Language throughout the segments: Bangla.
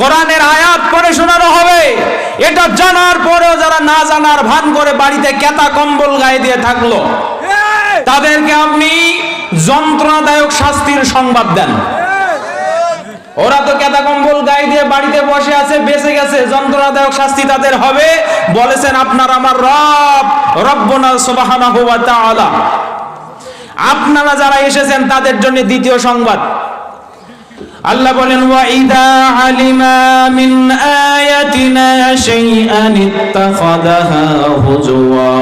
কোরআনের আয়াত পড়ে শোনানো হবে। এটা জানার পরেও যারা না জানার ভান করে বাড়িতে কেতা কম্বল গায়ে দিয়ে থাকল তাদেরকে আপনি যন্ত্রণাদায়ক শাস্তির সংবাদ দেন। ওরা তো কেতা কম্বল গায়ে দিয়ে বাড়িতে বসে আছে, বেঁচে গেছে। যন্ত্রণাদায়ক শাস্তি তাদের হবে। বলেছেন, আপনার আমার রব, রব্বনা সুবহানাহু ওয়া তাআলা। আপনারা যারা এসেছেন, তাদের জন্য দ্বিতীয় সংবাদ। আল্লাহ বলেন, ওয়া ইদা আলিমা মিন আয়াতিনা শাইআন ইত্তাখাযাহা হুজুয়া।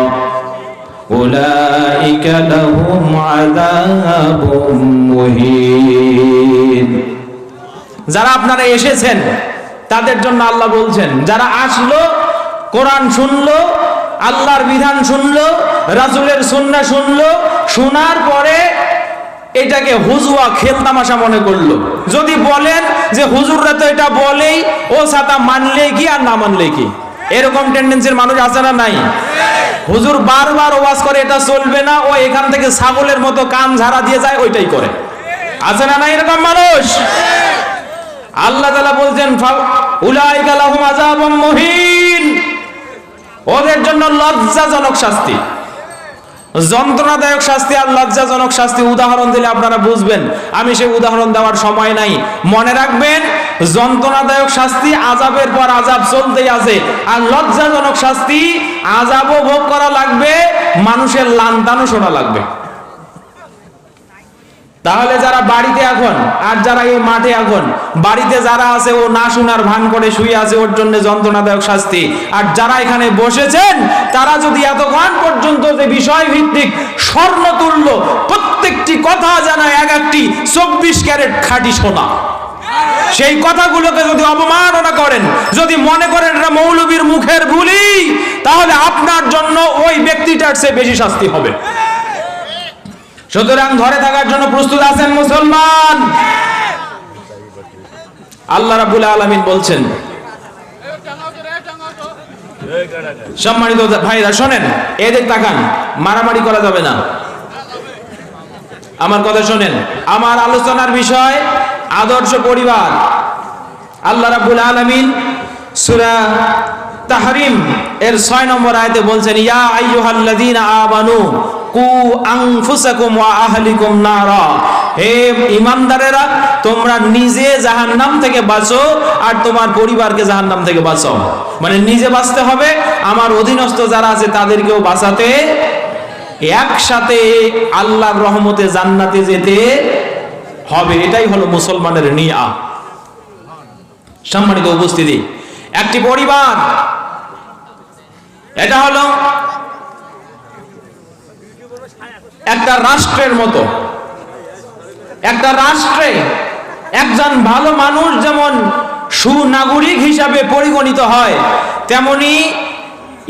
উলাইকা লাহুম আযাবুম মুহিন। যারা আপনারা এসেছেন, তাদের জন্য আল্লাহ বলছেন, যারা আসলো, কোরআন শুনলো, আল্লাহর বিধান শুনলো রাজুলের সুন্নাহ শুনলো, শোনার পরে এটাকে হুজুয়া খেলতামাশা মনে করল। যদি বলেন যে হুজুররা তো এটা বলেই, ও সাতা মানলে কি আর না মানলে কি? এরকম টেন্ডেন্সির মানুষ আছে না নাই? হুজুর বারবার ওয়াজ করে, এটা চলবে না, ও এখান থেকে ছাগলের মতো কান ঝাড়া দিয়ে যায়, ওইটাই করে। আছে না নাই এরকম মানুষ? আল্লাহ তালা বলছেন ওদের জন্য লজ্জাজনক শাস্তি। যন্ত্রণাদায়ক শাস্তি আর লজ্জাজনক শাস্তি উদাহরণ দিলে আপনারা বুঝবেন, আমি সেই উদাহরণ দেওয়ার সময় নাই। মনে রাখবেন, যন্ত্রণাদায়ক শাস্তি আজাবের পর আজাব চলতেই আছে, আর লজ্জাজনক শাস্তি আজাবও ভোগ করা লাগবে, মানুষের লান্তানও শোনা লাগবে। তাহলে যারা বাড়িতে এখন, আর যারা এই মাঠে এখন, বাড়িতে যারা আছে, ও না শোনার ভান করে শুয়ে আছে, ওর জন্য যন্ত্রণাদায়ক শাস্তি। আর যারা এখানে বসেছেন, তারা যদি এতক্ষণ পর্যন্ত যে বিষয় ভিত্তিক স্বর্ণ তুলল প্রত্যেকটি কথা জানা এক একটি চব্বিশ ক্যারেট খাঁটি সোনা। সেই কথাগুলোকে যদি অবমাননা করেন, যদি মনে করেন এটা মৌলবীর মুখের ভুলি তাহলে আপনার জন্য ওই ব্যক্তিটার চেয়ে বেশি শাস্তি হবে। সুতরাং ঘরে থাকার জন্য প্রস্তুত আছেন মুসলমান। আল্লাহ রাবুল আলমিন বলছেন, সম্মানিত ভাইরা, শোনেন এদের তাকান, মারামারি করা যাবে না। আমার কথা শোনেন, আমার আলোচনার বিষয় আদর্শ পরিবার। আল্লাহ রাবুল আলমিন সুরা এর ছয় নম্বর আয়তে বলছেন, ইয়া আইয়ুহাল্লাযীনা আমানু কু আনফুসাকুম ওয়া আহলিকুম নারা। হে ইমানদারেরা, তোমরা নিজে জাহান্নাম থেকে বাঁচো আর তোমার পরিবারকে জাহান্নাম থেকে বাঁচাও। মানে নিজে বাঁচতে হবে, আমার অধীনস্থ যারা আছে তাদেরকেও বাঁচাতে। একসাথে আল্লাহর রহমতে জান্নাতে যেতে হবে, এটাই হলো মুসলমানের নিয়া। সম্মানিত উপস্থিতি, একটি পরিবার, এটা হলো একটা রাষ্ট্রের মতো। একটা রাষ্ট্রে একজন ভালো মানুষ যেমন সুনাগরিক হিসাবে পরিগণিত হয়, তেমনি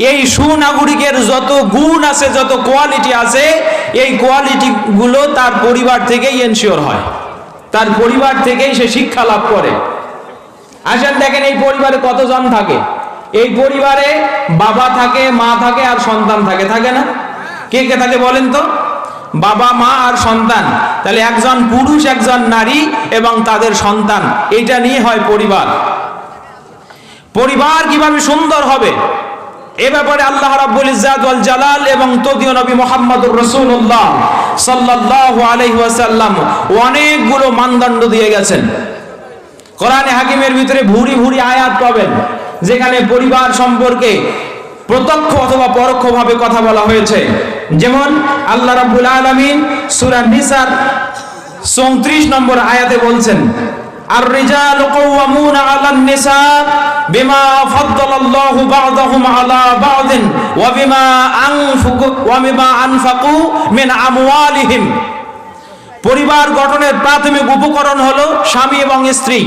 এই সুনাগরিকের যত গুণ আছে, যত কোয়ালিটি আছে, এই কোয়ালিটি গুলো তার পরিবার থেকেই এনশিওর হয়। তার পরিবার থেকেই সে শিক্ষা লাভ করে। আসেন দেখেন এই পরিবারে কতজন থাকে? এই পরিবারে বাবা থাকে, মা থাকে আর সন্তান থাকে। থাকে না? কে কে থাকে বলেন তো? বাবা, মা আর সন্তান। তাহলে একজন পুরুষ, একজন নারী এবং তাদের সন্তান এটা নিয়ে হয় পরিবার। পরিবার কীভাবে সুন্দর হবে? এ ব্যাপারে আল্লাহ রাব্বুল ইজ্জাত ওয়াল জালাল এবং তদীয় নবী মুহাম্মদুর রাসূলুল্লাহ সাল্লাল্লাহু আলাইহি ওয়াসাল্লাম অনেকগুলো মানদণ্ড দিয়ে গেছেন। কোরআনে হাকিমের ভিতরে ভুরি ভুরি আয়াত পাবেন, যেখানে পরিবার সম্পর্কে প্রত্যক্ষ অথবা পরোক্ষভাবে কথা বলা হয়েছে। যেমন আল্লাহ রাব্বুল আলামিন সূরা নিসার 34 নম্বর আয়াতে বলছেন আর রিজাল কাওয়ামুনা আলান নিসা বিমা ফাদ্দালাল্লাহু বা'দাহুম আলা বা'দিন ওয়া বিমা আনফাকু, ওয়া বিমা আনফাকু মিন আমওয়ালিহিম। পরিবার গঠনের প্রাথমিক উপকরণ হলো স্বামী এবং স্ত্রী।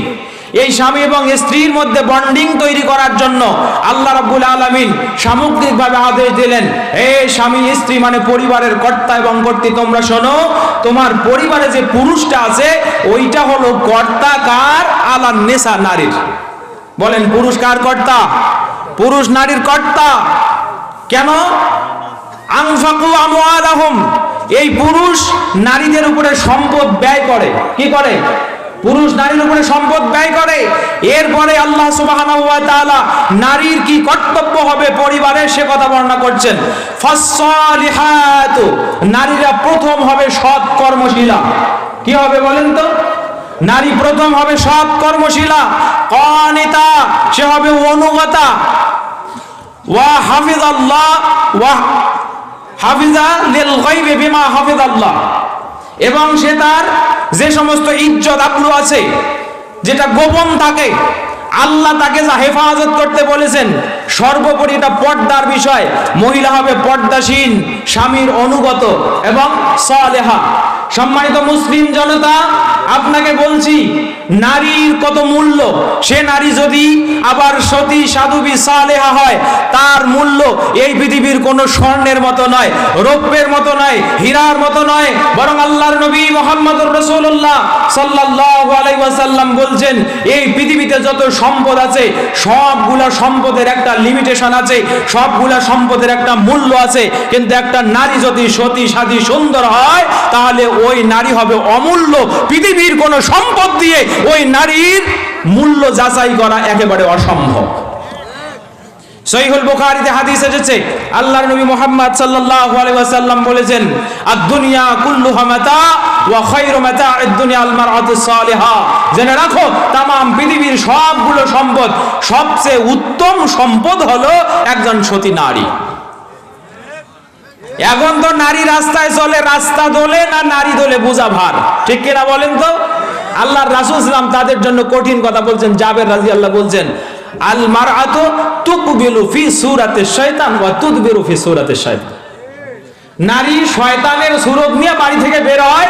এই স্বামী এবং স্ত্রীর মধ্যে বন্ডিং তৈরি করার জন্য আল্লাহ রাব্বুল আলামিন সামগ্রিকভাবে আদেশ দিলেন এ স্বামী, স্ত্রী মানে পরিবারের কর্তা এবং কর্তী, তোমরা শোনো, তোমার পরিবারে যে পুরুষটা আছে, ওইটা হলো কর্তা কার? আলা নেশা নারীর। বলেন, পুরুষ কার কর্তা? পুরুষ নারীর কর্তা। কেন? আনফাকু আমওয়ালাহুম। এই পুরুষ নারীদের উপরে সম্পদ ব্যয় করে। কি করে? পুরুষ নারীর উপরে সম্পদ ব্যয় করে। এরপরে আল্লাহ তাআলা নারীর কি কর্তব্য হবে পরিবারে সে কথা বর্ণনা করছেন। নারীরা প্রথম হবে সৎ কর্মশীলা। কি হবে বলেন তো? নারী প্রথম হবে সৎ কর্মশীলা। কনিতা, সে হবে অনুগতা। ওয়া হাফিজ আল্লাহ ওয়া হাফিজা লিল গায়বি বিমা হাফিজ আল্লাহ এবং সে তার যে সমস্ত ইজ্জত আবরু আছে যেটা গোপন থাকে আল্লাহ তাকে যা হেফাজত করতে বলেছেন সর্বোপরি এটা পর্দার বিষয়। মহিলা হবে পর্দাসীন, স্বামীর অনুগত এবং সালেহা। সম্মানিত মুসলিম জনতা, আপনাকে বলছি, নারীর কত মূল্য? সে নারী যদি আবার সতী, সাধুবি, সালেহা হয়, তার মূল্য এই পৃথিবীর কোনো স্বর্ণের মতো নয়, রৌপ্যের মতো নয়, হীরার মতো নয়, বরং আল্লাহর নবী মোহাম্মদুর রসুল্লাহ আলাইহি বলছেন, এই পৃথিবীতে যত সম্পদ আছে, সবগুলা সম্পদের একটা লিমিটেশন আছে, সবগুলা সম্পদের একটা মূল্য আছে, কিন্তু একটা নারী যদি সতী, সাধী, সুন্দর হয়, তাহলে ওই নারী হবে অমূল্য। পৃথিবীর কোনো সম্পদ দিয়ে ওই নারীর মূল্য যাচাই করা একেবারে অসম্ভব। সহিহুল বুখারীতে হাদিস এসেছে, আল্লাহর নবী মোহাম্মদ সাল্লাল্লাহু আলাইহি ওয়াসাল্লাম বলেছেন, আদ-দুনিয়া কুল্লুহা মাতা মারআতু সালিহা। জেনে রাখো, তামাম পৃথিবীর সবগুলো সম্পদ, সবচেয়ে উত্তম সম্পদ হলো একজন সতী নারী। এখন তো নারী রাস্তায় চলে, রাস্তা দোলে না নারী দোলে বুঝা ভার? ঠিক কিনা বলেন তো? আল্লাহর রাসূল তাদের জন্য কঠিন কথা বলছেন, জাবের রাজি আল্লাহ বলছেন, আল মারআতু তুকবিলু ফি সূরাতে শয়তান ওয়া তুদবিরু ফি সূরাতে শয়তান। নারী শয়তানের সুরত নিয়ে বাড়ি থেকে বের হয়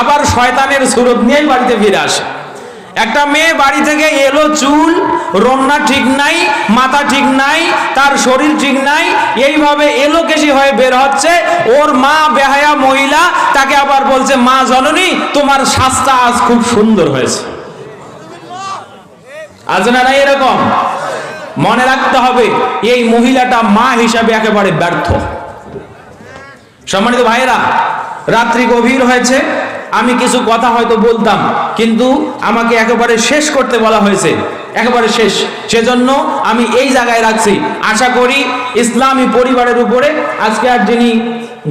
আবার শয়তানের সুরত নিয়েই বাড়িতে ফিরে আসে। একটা মেয়ে বাড়ি থেকে এলো চুল, রন্না ঠিক নাই, মাথা ঠিক নাই, তার শরীর ঠিক নাই, এইভাবে এলো কেশি হয়ে বের হচ্ছে। ওর মা বেহায়া মহিলা, তাকে আবার বলছে, মা জননী, তোমার স্বাস্থ্য আজ খুব সুন্দর হয়েছে। আজ না নাই এরকম? মনে রাখতে হবে, এই মহিলাটা মা হিসাবে একেবারে ব্যর্থ। সম্মানিত ভাইয়েরা, রাত্রি গভীর হয়েছে আমি কিছু কথা হয়তো বলতাম, কিন্তু আমাকে একেবারে শেষ করতে বলা হয়েছে। একেবারে শেষ। সেজন্য আমি এই জায়গায় রাখছি। আশা করি ইসলামী পরিবারের উপরে আজকে আর যিনি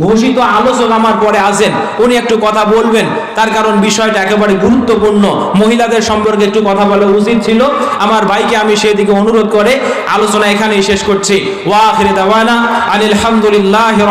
ঘোষিত আলোচক আমার পরে আছেন, উনি একটু কথা বলবেন। তার কারণ বিষয়টা একেবারে গুরুত্বপূর্ণ। মহিলাদের সম্পর্কে একটু কথা বলা উচিত ছিল। আমার ভাইকে আমি সেদিকে অনুরোধ করে আলোচনা এখানেই শেষ করছি। ওয়া আখিরি দাওয়ানা আনিল হামদুলিল্লাহি